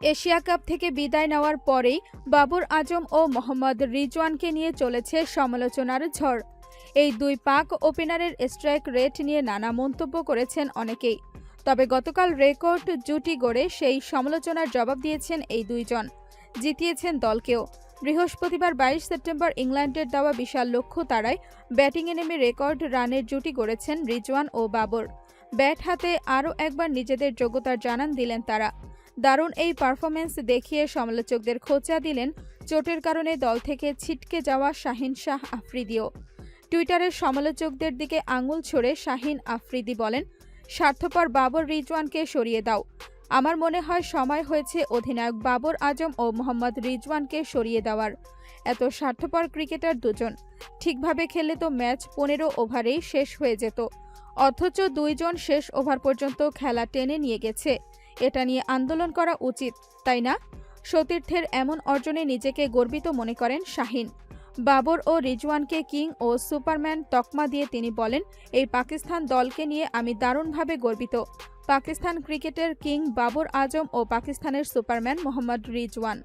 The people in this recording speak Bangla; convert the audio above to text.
এশিয়া কাপ থেকে বিদায় নেওয়ার পরেই বাবর আজম ও মোহাম্মদ রিজওয়ানকে নিয়ে চলেছে সমালোচনার ঝড়। এই দুই পাক ওপেনারের স্ট্রাইক রেট নিয়ে নানা মন্তব্য করেছেন অনেকেই। তবে গতকাল রেকর্ড জুটি গড়ে সেই সমালোচনার জবাব দিয়েছেন এই দুইজন। জিতিয়েছেন দলকেও। বৃহস্পতিবার বাইশ সেপ্টেম্বর ইংল্যান্ডের দেওয়া বিশাল লক্ষ্য তারায় ব্যাটিংয়ে নেমে রেকর্ড রানের জুটি গড়েছেন রিজওয়ান ও বাবর ব্যাট হাতে আরও একবার নিজেদের যোগ্যতার জানান দিলেন তারা। দারুণ এই পারফরমেন্স দেখিয়ে সমালোচকদের খোঁচা দিলেন চোটের কারণে দল থেকে ছিটকে যাওয়া শাহিন শাহ আফ্রিদিও। টুইটারের সমালোচকদের দিকে আঙুল ছড়ে শাহিন আফ্রিদি বলেন, স্বার্থপর বাবর রিজওয়ানকে সরিয়ে দাও। আমার মনে হয় সময় হয়েছে অধিনায়ক বাবর আজম ও মোহাম্মদ রিজওয়ানকে সরিয়ে দেওয়ার। এত স্বার্থপর ক্রিকেটার দুজন। ঠিকভাবে খেললে তো ম্যাচ পনেরো ওভারেই শেষ হয়ে যেত। অথচ দুইজন শেষ ওভার পর্যন্ত খেলা টেনে নিয়ে গেছে। এটা নিয়ে আন্দোলন করা উচিত, তাই না? সতীর্থের এমন অর্জনে নিজেকে গর্বিত মনে করেন শাহিন। বাবর ও রিজওয়ানকে কিং ও সুপারম্যান তকমা দিয়ে তিনি বলেন, এই পাকিস্তান দলকে নিয়ে আমি দারুণভাবে গর্বিত। পাকিস্তান ক্রিকেটের কিং বাবর আজম ও পাকিস্তানের সুপারম্যান মোহাম্মদ রিজওয়ান।